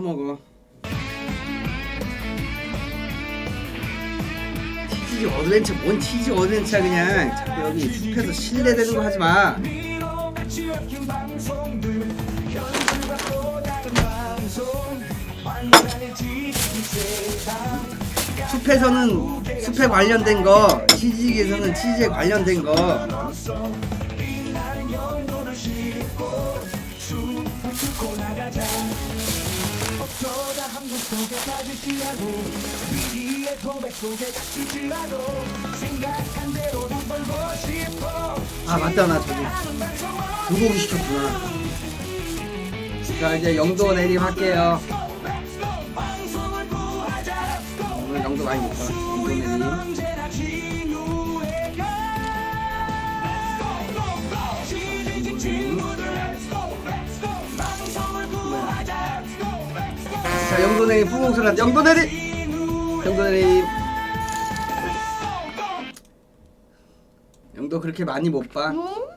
먹어. 치즈 어드벤처 뭔 치즈 어드벤처야 그냥 자꾸 여기 숲에서 실내되는 거 하지 마. 숲에서는 숲에 관련된 거, 치즈기에서는 치즈에 관련된 거. 아 맞다 나 저기 불고기 시켰구나. 자 이제 영도 내림 할게요. 오늘 영도 많이 못 가. 영도 내림. 자 영도 내림 풍공수란 영도 내림. 영도 그렇게 많이 못 봐. 응?